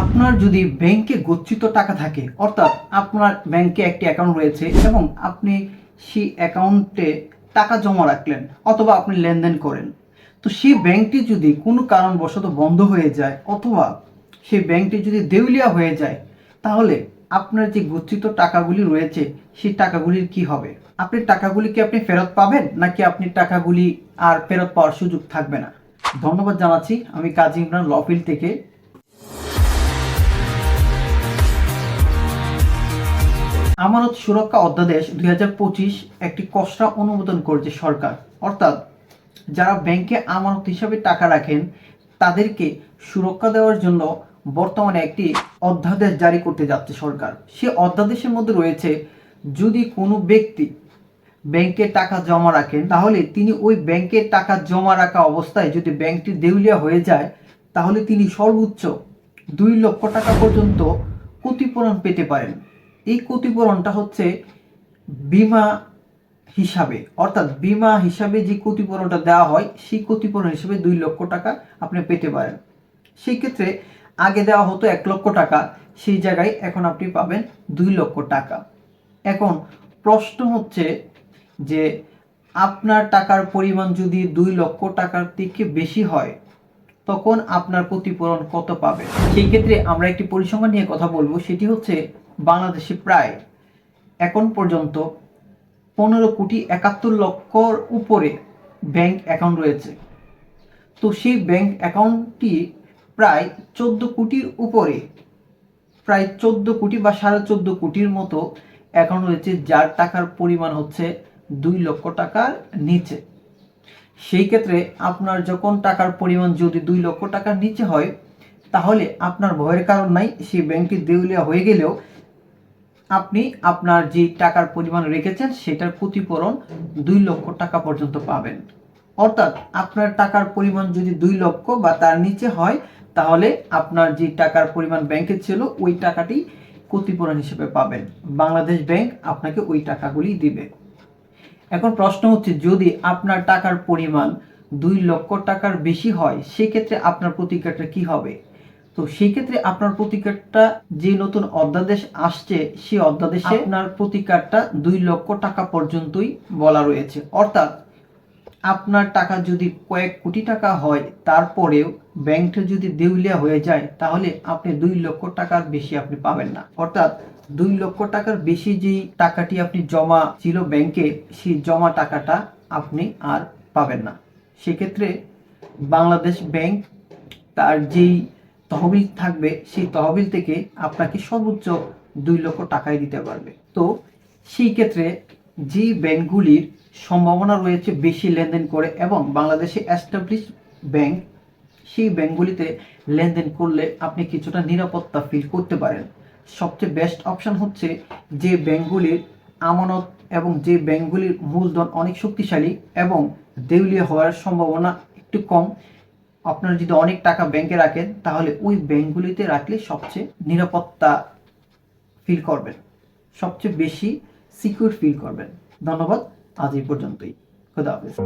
আপনার যদি ব্যাংকে গচ্ছিত টাকা থাকে, অর্থাৎ আপনার ব্যাংকে একটি অ্যাকাউন্ট রয়েছে এবং আপনি সেই অ্যাকাউন্টে টাকা জমা রাখলেন অথবা আপনি লেনদেন করেন, তো সেই ব্যাংকটি যদি কোনো কারণবশত বন্ধ হয়ে যায় অথবা সেই ব্যাংকটি যদি দেউলিয়া হয়ে যায়, তাহলে আপনার যে গচ্ছিত টাকাগুলি রয়েছে, সেই টাকাগুলির কি হবে? আপনি টাকাগুলি কি আপনি ফেরত পাবেন, নাকি আপনি টাকাগুলি আর ফেরত পাওয়ার সুযোগ থাকবে না? ধন্যবাদ জানাচ্ছি, আমি কাজী ইমরান লফিল থেকে আমানত সুরক্ষা অধ্যাদেশ দুই হাজার পঁচিশ একটি কসরা অনুমোদন করেছে সরকার। অর্থাৎ, যারা ব্যাংকে আমানত হিসাবে টাকা রাখেন, তাদেরকে সুরক্ষা দেওয়ার জন্য বর্তমানে একটি অধ্যাদেশ জারি করতে যাচ্ছে সরকার। সে অধ্যাদেশের মধ্যে রয়েছে, যদি কোনো ব্যক্তি ব্যাংকে টাকা জমা রাখেন, তাহলে তিনি ওই ব্যাংকে টাকা জমা রাখা অবস্থায় যদি ব্যাংকটি দেউলিয়া হয়ে যায়, তাহলে তিনি সর্বোচ্চ দুই লক্ষ টাকা পর্যন্ত ক্ষতিপূরণ পেতে পারেন। এই ক্ষতিপূরণটা হচ্ছে বিমা হিসাবে। অর্থাৎ বিমা হিসাবে যে ক্ষতিপূরণটা দেওয়া হয়, সেই ক্ষতিপূরণ হিসাবে দুই লক্ষ টাকা আপনি পেতে পারেন। সেই ক্ষেত্রে আগে দেওয়া হতো এক লক্ষ টাকা, সেই জায়গায় এখন আপনি পাবেন দুই লক্ষ টাকা। এখন প্রশ্ন হচ্ছে যে, আপনার টাকার পরিমাণ যদি দুই লক্ষ টাকার থেকে বেশি হয় তখন আপনার ক্ষতিপূরণ কত পাবে? সেই ক্ষেত্রে আমরা একটি পরিসংখ্যান নিয়ে কথা বলব। সেটি হচ্ছে বাংলাদেশে প্রায় এখন পর্যন্ত পনেরো কোটি একাত্তর লক্ষর উপরে ব্যাংক অ্যাকাউন্ট রয়েছে। তো সেই ব্যাংক অ্যাকাউন্টটি প্রায় চোদ্দ কোটির উপরে, প্রায় চোদ্দ কোটি বা সাড়ে চোদ্দ কোটির মতো অ্যাকাউন্ট রয়েছে, যার টাকার পরিমাণ হচ্ছে দুই লক্ষ টাকার নিচে। সেই ক্ষেত্রে আপনার যখন টাকার পরিমাণ যদি দুই লক্ষ টাকার নিচে হয়, তাহলে আপনার ভয়ের কারণ নাই, সেই ব্যাংকটি দেউলিয়া হয়ে গেলেও আপনি আপনার যে টাকার পরিমাণ রেখেছেন, সেটার ক্ষতিপূরণ দুই লক্ষ টাকা পর্যন্ত পাবেন। অর্থাৎ আপনার টাকার পরিমাণ যদি দুই লক্ষ বা তার নিচে হয়, তাহলে আপনার যে টাকার পরিমাণ ব্যাংকে ছিল, ওই টাকাটি ক্ষতিপূরণ হিসেবে পাবেন। বাংলাদেশ ব্যাংক আপনাকে ওই টাকাগুলি দিবে। এখন প্রশ্ন হচ্ছে যদি আপনার টাকার পরিমাণ দুই লক্ষ টাকার বেশি হয় সেক্ষেত্রে আপনার প্রতিক্রিয়াটা কি হবে? তো সেই ক্ষেত্রে আপনার প্রতিকারটা যে নতুন অধ্যাদেশ আসছে সেই অধ্যাদেশে আপনার প্রতিকারটা দুই লক্ষ টাকা পর্যন্তই বলা রয়েছে। অর্থাৎ আপনার টাকা যদি কয়েক কোটি টাকা হয়, তারপরেও ব্যাংকটা যদি দেউলিয়া হয়ে যায়, তাহলে আপনি দুই লক্ষ টাকার বেশি আপনি পাবেন না। অর্থাৎ দুই লক্ষ টাকার বেশি যেই টাকাটি আপনি জমা ছিল ব্যাংকে, সেই জমা টাকাটা আপনি আর পাবেন না। সেক্ষেত্রে বাংলাদেশ ব্যাংক তার যেই তহবিল থাকবে, সেই তহবিল থেকে আপনাকে সর্বোচ্চ দুই লক্ষ টাকাই দিতে পারবে। তো সেই ক্ষেত্রে যে ব্যাংকগুলির সম্ভাবনা রয়েছে বেশি লেনদেন করে এবং বাংলাদেশে অ্যাস্টাবলিশ ব্যাংক সেই ব্যাংকগুলিতে লেনদেন করলে আপনি কিছুটা নিরাপত্তা ফিল করতে পারেন। সবচেয়ে বেস্ট অপশন হচ্ছে যে ব্যাংকগুলির আমানত এবং যে ব্যাংকগুলির মূলধন অনেক শক্তিশালী এবং দেউলিয়া হওয়ার সম্ভাবনা একটু কম। আপনারা যদি অনেক টাকা ব্যাংকে রাখেন, তাহলে ওই ব্যাংকগুলিতে রাখলে সবচেয়ে নিরাপত্তা ফিল করবেন। সবচেয়ে বেশি সিকিউর ফিল করবেন। ধন্যবাদ। আজ এই পর্যন্তই। খুদা হাফেজ।